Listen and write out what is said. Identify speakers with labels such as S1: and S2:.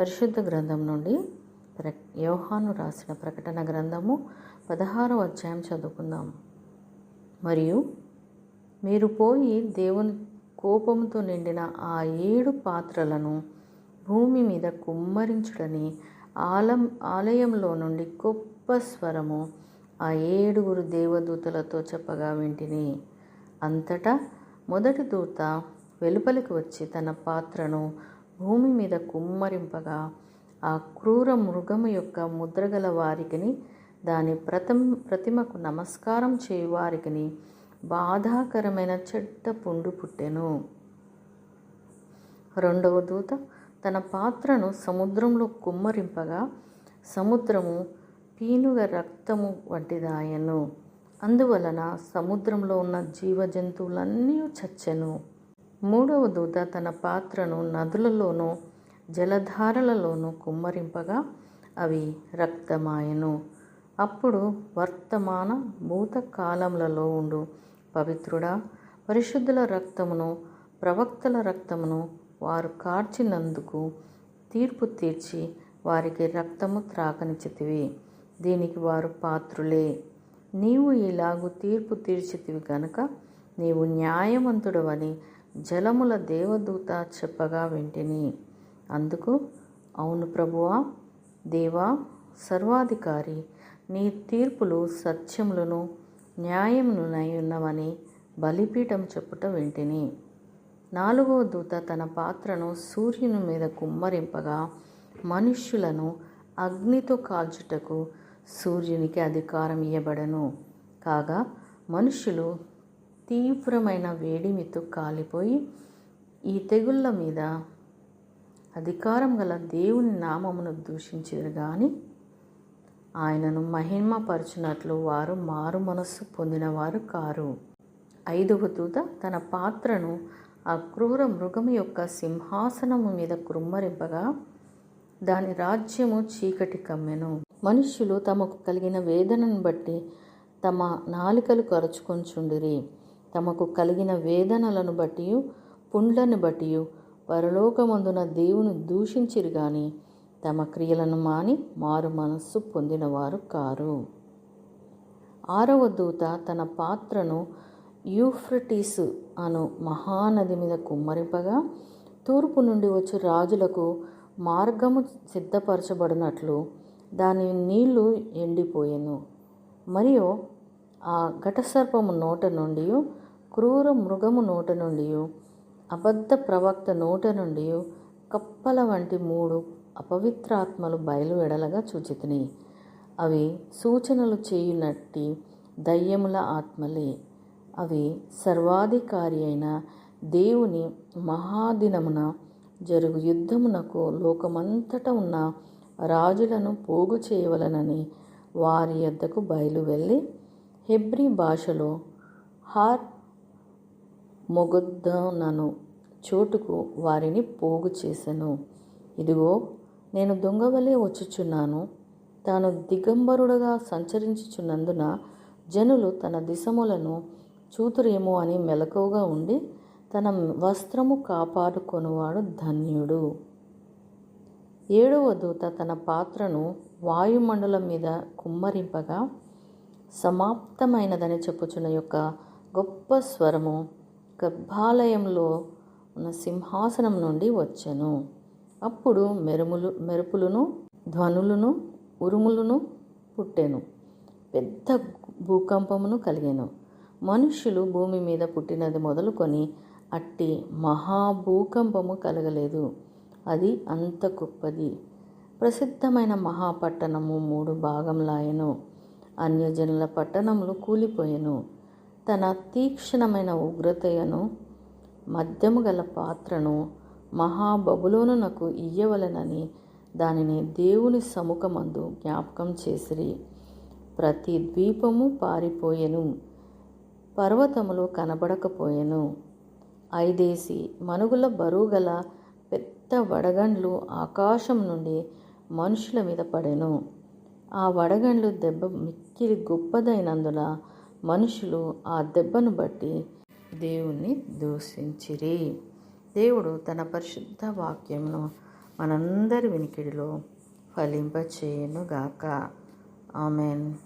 S1: పరిశుద్ధ గ్రంథం నుండి ప్ర యోహాను రాసిన ప్రకటన గ్రంథము పదహారవ అధ్యాయం చదువుకుందాం. మరియు మీరు పోయి దేవుని కోపంతో నిండిన ఆ ఏడు పాత్రలను భూమి మీద కుమ్మరించుడని ఆలం ఆలయంలో నుండి గొప్ప స్వరము ఆ ఏడుగురు దేవదూతలతో చెప్పగా వింటిని. అంతటా మొదటి దూత వెలుపలికి వచ్చి తన పాత్రను భూమి మీద కుమ్మరింపగా ఆ క్రూర మృగము యొక్క ముద్రగల వారికిని దాని ప్రతం ప్రతిమకు నమస్కారం చేయువారికిని బాధాకరమైన చెడ్డ పుండు పుట్టెను. రెండవ దూత తన పాత్రను సముద్రంలో కుమ్మరింపగా సముద్రము పీనుగ రక్తము వంటిదాయను. అందువలన సముద్రంలో ఉన్న జీవజంతువులన్నీ చచ్చెను. మూడవ దూత తన పాత్రను నదులలోనూ జలధారలలోనూ కుమ్మరింపగా అవి రక్తమాయను. అప్పుడు వర్తమాన భూతకాలములలో ఉండు. పవిత్రుడా పరిశుద్ధుల రక్తమును ప్రవక్తల రక్తమును వారు కార్చినందుకు తీర్పు తీర్చి వారికి రక్తము త్రాకనిచితివి దీనికి వారు పాత్రులే. నీవు ఇలాగు తీర్పు తీర్చితివి గనుక నీవు న్యాయవంతుడవని జలముల దేవదూత చెప్పగా వెంటిని. అందుకు అవును ప్రభువా దేవా సర్వాధికారి నీ తీర్పులు సత్యములను న్యాయమునై ఉన్నవని బలిపీఠం చెప్పుట వింటిని. నాలుగో దూత తన పాత్రను సూర్యుని మీద కుమ్మరింపగా మనుష్యులను అగ్నితో కాల్చుటకు సూర్యునికి అధికారం ఇవ్వబడను కాగా మనుషులు తీవ్రమైన వేడిమితో కాలిపోయి ఈ తెగుళ్ళ మీద అధికారం గల దేవుని నామమును దూషించారు కానీ ఆయనను మహిమపరచునట్లు వారు మారు మనస్సు పొందినవారు కారు. ఐదవ దూత తన పాత్రను ఆ క్రూర మృగము యొక్క సింహాసనము మీద కృమ్మరింపగా దాని రాజ్యము చీకటి కమ్మెను. మనుష్యులు తమకు కలిగిన వేదనను బట్టి తమ నాలికలు కరుచుకొంచుండిరి. తమకు కలిగిన వేదనలను బట్టి పుండ్లను బట్టి పరలోకమందున దేవుని దూషించిరు గాని తమ క్రియలను మాని మారు మనస్సు పొందినవారు కారు. ఆరవ దూత తన పాత్రను యూఫ్రటీస్ అను మహానది మీద కుమ్మరింపగా తూర్పు నుండి వచ్చి రాజులకు మార్గము సిద్ధపరచబడినట్లు దాని నీళ్ళు ఎండిపోయెను. మరియు ఆ ఘటసర్పము నోట నుండి క్రూర మృగము నోట నుండి అబద్ధ ప్రవక్త నోట నుండి కప్పల వంటి మూడు అపవిత్రాత్మలు బయలువెడలగా చూచితిని. అవి సూచనలు చేయునట్టి దయ్యముల ఆత్మలే. అవి సర్వాధికారి అయిన దేవుని మహాదినమున జరుగు యుద్ధమునకు లోకమంతట ఉన్న రాజులను పోగు చేయవలనని వారి యొద్దకు బయలు వెళ్ళి హెబ్రీ భాషలో హార్ మొగుద్దనను చోటుకు వారిని పోగు చేసెను. ఇదిగో నేను దొంగవలే వచ్చుచున్నాను. తాను దిగంబరుడుగా సంచరించుచున్నందున జనులు తన దిశములను చూతురేమో అని మెలకువగా ఉండి తన వస్త్రము కాపాడుకొనువాడు ధన్యుడు. ఏడవ దూత తన పాత్రను వాయుమండలం మీద కుమ్మరింపగా సమాప్తమైనదని చెప్పుచున్న యొక్క గొప్ప స్వరము గర్భాలయంలో ఉన్న సింహాసనం నుండి వచ్చెను. అప్పుడు మెరుములు మెరుపులను ధ్వనులను ఉరుములను పుట్టెను. పెద్ద భూకంపమును కలిగెను. మనుష్యులు భూమి మీద పుట్టినది మొదలుకొని అట్టి మహాభూకంపము కలగలేదు. అది అంత గొప్పది. ప్రసిద్ధమైన మహాపట్టణము మూడు భాగంలాయను అన్యజనుల పట్టణములు కూలిపోయెను. తన తీక్షణమైన ఉగ్రతయను మద్యము గల పాత్రను మహాబబులోనునకు ఇయ్యవలనని దానిని దేవుని సముఖమందు జ్ఞాపకం చేసిరి. ప్రతి ద్వీపము పారిపోయెను పర్వతములు కనబడకపోయెను. ఐదేసి మనుగుల బరువు గల పెద్ద వడగండ్లు ఆకాశం నుండి మనుషుల మీద పడెను. ఆ వడగండ్లు దెబ్బ మిక్కిలి గొప్పదైనందున మనుషులు ఆ దెబ్బను బట్టి దేవుణ్ణి దూషించిరి. దేవుడు తన పరిశుద్ధ వాక్యమును మనందరి వినికిడిలో ఫలింపచేయునుగాక. ఆమెన్.